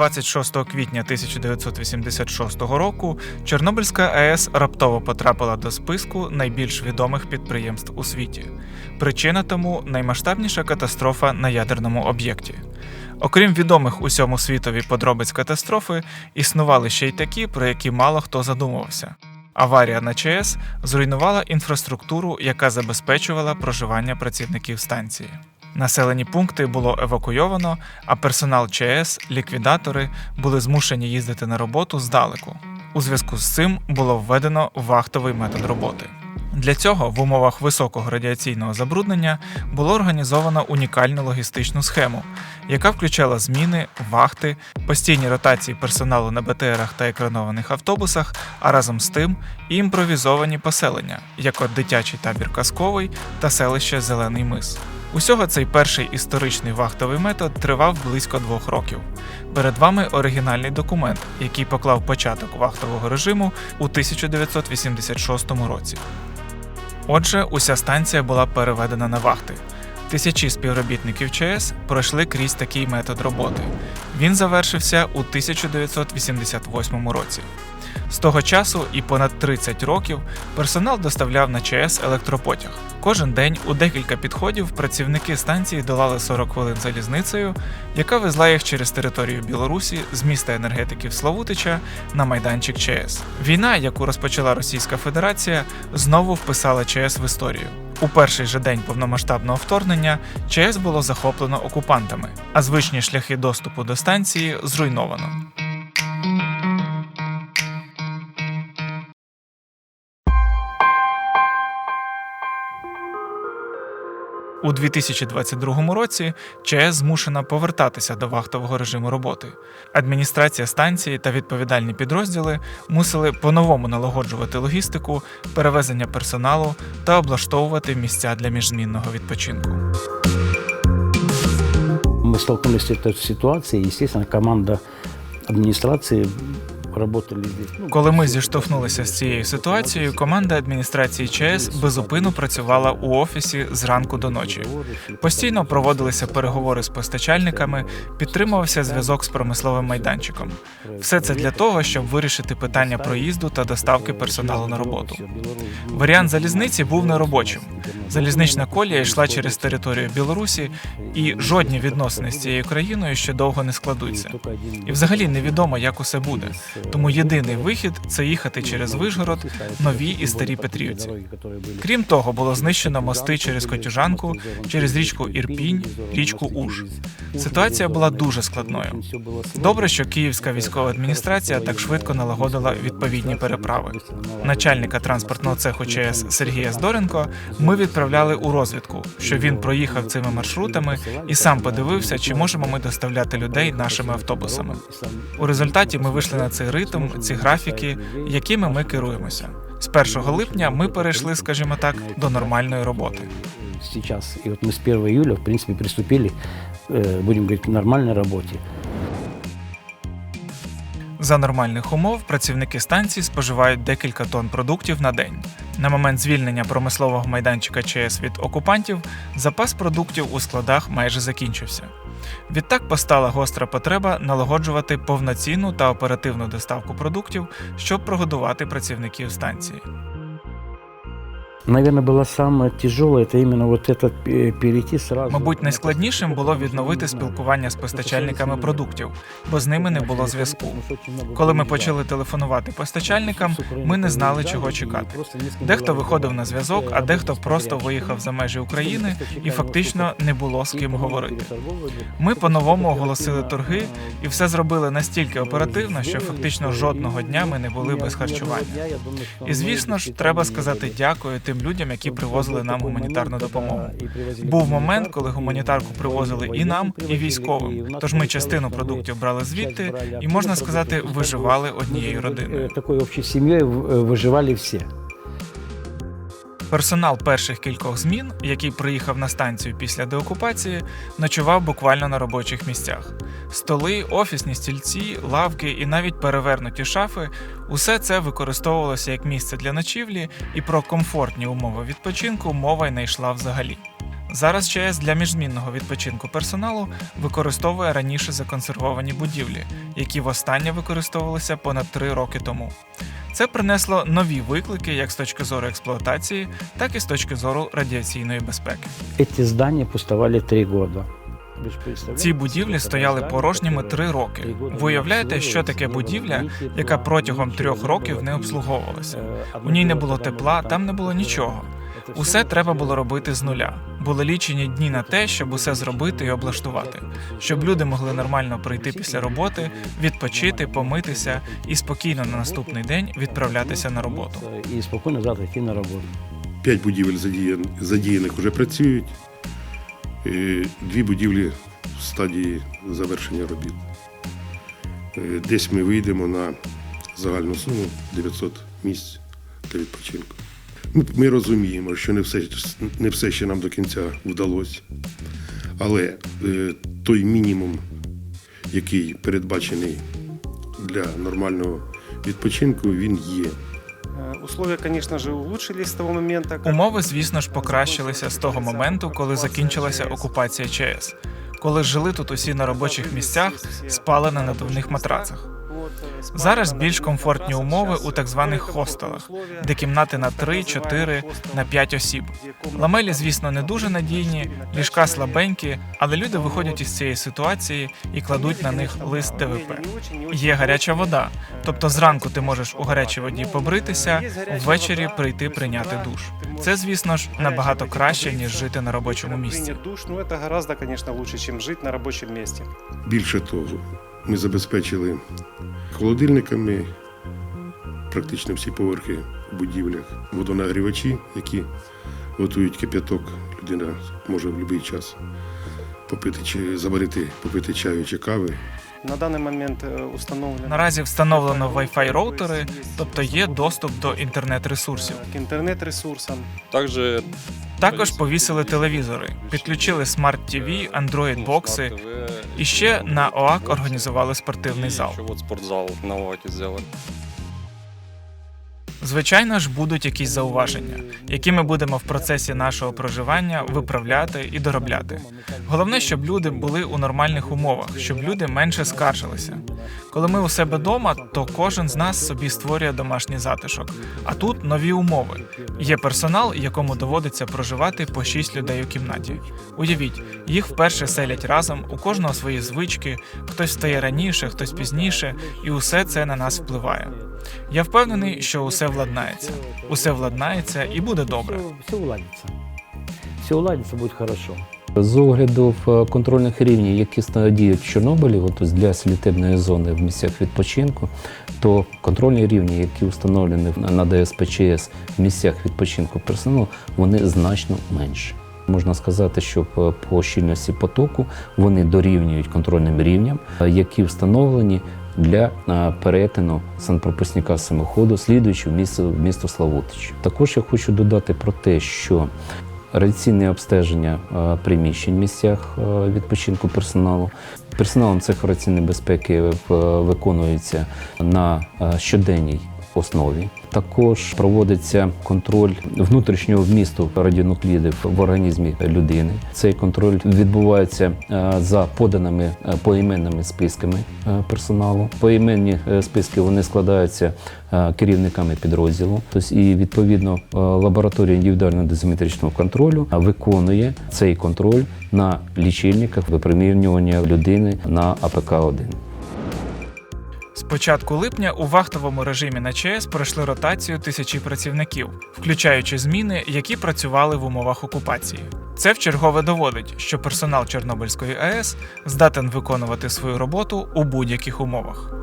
26 квітня 1986 року Чорнобильська АЕС раптово потрапила до списку найбільш відомих підприємств у світі. Причина тому наймасштабніша катастрофа на ядерному об'єкті. Окрім відомих усьому світові подробиць катастрофи, існували ще й такі, про які мало хто задумувався. Аварія на ЧАЕС зруйнувала інфраструктуру, яка забезпечувала проживання працівників станції. Населені пункти було евакуйовано, а персонал ЧАЕС, ліквідатори були змушені їздити на роботу здалеку. У зв'язку з цим було введено вахтовий метод роботи. Для цього в умовах високого радіаційного забруднення було організовано унікальну логістичну схему, яка включала зміни, вахти, постійні ротації персоналу на БТРах та екранованих автобусах, а разом з тим і імпровізовані поселення, як от дитячий табір Казковий та селище Зелений Мис. Усього цей перший історичний вахтовий метод тривав близько двох років. Перед вами оригінальний документ, який поклав початок вахтового режиму у 1986 році. Отже, уся станція була переведена на вахти. Тисячі співробітників ЧАЕС пройшли крізь такий метод роботи. Він завершився у 1988 році. З того часу і понад 30 років персонал доставляв на ЧАЕС електропотяг. Кожен день у декілька підходів працівники станції долали 40 хвилин залізницею, яка везла їх через територію Білорусі з міста енергетиків Славутича на майданчик ЧАЕС. Війна, яку розпочала Російська Федерація, знову вписала ЧАЕС в історію. У перший же день повномасштабного вторгнення ЧАЕС було захоплено окупантами, а звичні шляхи доступу до станції зруйновано. У 2022 році ЧАЕС змушена повертатися до вахтового режиму роботи. Адміністрація станції та відповідальні підрозділи мусили по-новому налагоджувати логістику, перевезення персоналу та облаштовувати місця для міжзмінного відпочинку. Мы столкнулись с этой ситуацией, естественно, команда ну, Коли ми зіштовхнулися з цією ситуацією, команда адміністрації ЧАЕС безупину працювала у офісі зранку до ночі. Постійно проводилися переговори з постачальниками, підтримувався зв'язок з промисловим майданчиком. Все це для того, щоб вирішити питання проїзду та доставки персоналу на роботу. Варіант залізниці був неробочим. Залізнична колія йшла через територію Білорусі, і жодні відносини з цією країною ще довго не складуться. І взагалі невідомо, як усе буде. Тому єдиний вихід це їхати через Вишгород, нові і старі Петрівці. Крім того, було знищено мости через Котюжанку, через річку Ірпінь, річку Уж. Ситуація була дуже складною. Добре, що Київська військова адміністрація так швидко налагодила відповідні переправи. Начальника транспортного цеху ЧС Сергія Здоренко ми відправляли у розвідку, щоб він проїхав цими маршрутами і сам подивився, чи можемо ми доставляти людей нашими автобусами. У результаті ми вийшли на цей ритм, ці графіки, якими ми керуємося. З 1 липня ми перейшли, скажімо так, до нормальної роботи. Сейчас, и вот мы с 1 июля, в принципе, приступили, э, будем говорить, к работе. За нормальних умов працівники станції споживають декілька тонн продуктів на день. На момент звільнення промислового майданчика ЧС від окупантів запас продуктів у складах майже закінчився. Відтак постала гостра потреба налагоджувати повноцінну та оперативну доставку продуктів, щоб прогодувати працівників станції. Наверное, было самое тяжелое, это именно вот это э, перейти сразу. Мабуть, найскладнішим було відновити спілкування з постачальниками продуктів, бо з ними не було зв'язку. Коли ми почали телефонувати постачальникам, ми не знали, чого чекати. Дехто виходив на зв'язок, а дехто просто виїхав за межі України і фактично не було з ким говорити. Ми по-новому оголосили торги і все зробили настільки оперативно, що фактично жодного дня ми не були без харчування. І звісно ж, треба сказати дякую тим людям, які привозили нам гуманітарну допомогу. Був момент, коли гуманітарку привозили і нам, і військовим. Тож ми частину продуктів брали звідти, і можна сказати, виживали однією родиною. Э, Такой общей семьей в- э, выживали все. Персонал перших кількох змін, який приїхав на станцію після деокупації, ночував буквально на робочих місцях. Столи, офісні стільці, лавки і навіть перевернуті шафи усе це використовувалося як місце для ночівлі, і про комфортні умови відпочинку мова й не йшла взагалі. Зараз ЧАЕС для міжзмінного відпочинку персоналу використовує раніше законсервовані будівлі, які востаннє використовувалися понад три роки тому. Це принесло нові виклики як з точки зору експлуатації, так і з точки зору радіаційної безпеки. Эти здания пустовали три года. Вы ж представляете, Ці будівлі сколько стояли зданий, порожніми которые три роки. три года Ви не уявляєте, що таке обслуговувалися, будівля, ні тепла, яка протягом нічого трьох не років було. не І, обслуговувалася? е, У ній не одне було тоді тепла, там там не було нічого. Це Усе треба було робити з нуля. Були лічені дні на те, щоб усе зробити і облаштувати, щоб люди могли нормально прийти після роботи, відпочити, помитися і спокійно на наступний день відправлятися на роботу. І спокійно завтра йти на роботу. П'ять будівель задіян- задіяних вже працюють. Е, Дві будівлі в стадії завершення робіт. Е, Десь ми вийдемо на загальну суму 900 місць для відпочинку. Ми, ми розуміємо, що не все, не все ще нам до кінця вдалося. Але е, той мінімум, який передбачений для нормального відпочинку, він є. Э, Условия, конечно же, улучшились с того момента. Умови, звісно ж, покращилися з того моменту, коли закінчилася окупація ЧАЕС, коли жили тут усі на робочих місцях, спали на надувних матрацах. Зараз більш комфортні умови у так званих хостелах, де кімнати на 3, 4, на 5 осіб. Ламелі, звісно, не дуже надійні, ліжка слабенькі, але люди виходять із цієї ситуації і кладуть на них лист ДВП. Є гаряча вода, тобто зранку ти можеш у гарячій воді побритися, ввечері прийти прийняти душ. Це, звісно ж, набагато краще ніж жити на робочому місці. Принять душ, ну это гораздо, конечно, лучше, чем жить на рабочем месте. Більше того, ми забезпечили холодильниками практично всі поверхи в будівлях, водонагрівачі, які готують кип'яток. Людина може в будь-який час попити чи заварити, попити чаю чи кави. На даний момент э, установлено... Наразі встановлено Wi-Fi роутери, тобто є доступ до інтернет-ресурсів. К интернет-ресурсам. також Також повісили телевізори, підключили смарт TV, Android бокси. І ще на ОАК організували спортивний зал. Вот спортзал на ОАКі сделали. Звичайно ж, будуть якісь зауваження, які ми будемо в процесі нашого проживання виправляти і доробляти. Головне, щоб люди були у нормальних умовах, щоб люди менше скаржилися. Коли ми у себе вдома, то кожен з нас собі створює домашній затишок. А тут нові умови. Є персонал, якому доводиться проживати по 6 людей у кімнаті. Уявіть, їх вперше селять разом, у кожного свої звички, хтось встає раніше, хтось пізніше, і усе це на нас впливає. Я впевнений, що усе владнається. Усе владнається і буде добре. Все, уладится. Все уладится, будет хорошо. З огляду в контрольних рівнів, які діють в Чорнобилі, от для слітебної зони в місцях відпочинку, то контрольні рівні, які встановлені на ДСПЧС в місцях відпочинку персоналу, вони значно менші. Можна сказати, що по- по щільності потоку вони дорівнюють контрольним рівням, е, які встановлені для е, перетину санпропускника самоходу, слідуючи в місто, місто Славутич. Також я хочу додати про те, що радіаційне обстеження е, приміщень в місцях е, відпочинку персоналу. Персоналом цих радіаційної безпеки е, виконується на е, щоденній основі. Також проводиться контроль внутрішнього вмісту радіонуклідів в організмі людини. Цей контроль відбувається е, за поданими е, поіменними списками е, персоналу. Поіменні списки вони складаються керівниками підрозділу. Тобто і відповідно лабораторія індивідуального дозиметричного контролю виконує цей контроль на лічильниках випромінювання людини на АПК 1 З початку липня у вахтовому режимі на ЧАЕС пройшли ротацію тисячі працівників, включаючи зміни, які працювали в умовах окупації. Це вчергове доводить, що персонал Чорнобильської АЕС здатен виконувати свою роботу у будь-яких умовах.